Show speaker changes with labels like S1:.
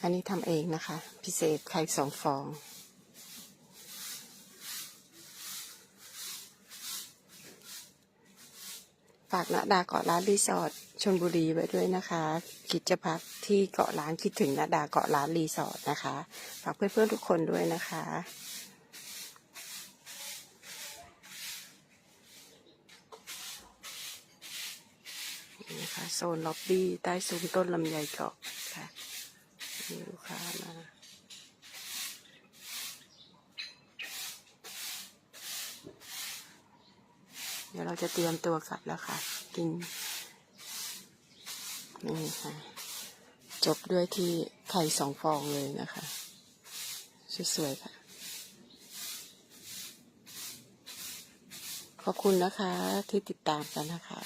S1: อันนี้ทำเองนะคะ พิเศษไข่สองฟอง ฝากณดาเกาะล้านรีสอร์ทชนบุรีไว้ด้วยนะคะคิดจะพักที่เกาะล้านคิดถึงณดาเกาะล้านรีสอร์ทนะคะ ฝากเพื่อนๆทุกคนด้วยนะคะนี่นะคะโซนล็อบบี้ใต้ซุ้มต้นลำไยเกาะค่ะ มีลูกค้ามาเดี๋ยวเราจะเตรียมตัวกลับแล้วค่ะ กิน นี่ค่ะ จบด้วยที่ไข่สองฟองเลยนะคะ สวยๆค่ะ ขอบคุณนะคะที่ติดตามกันนะคะ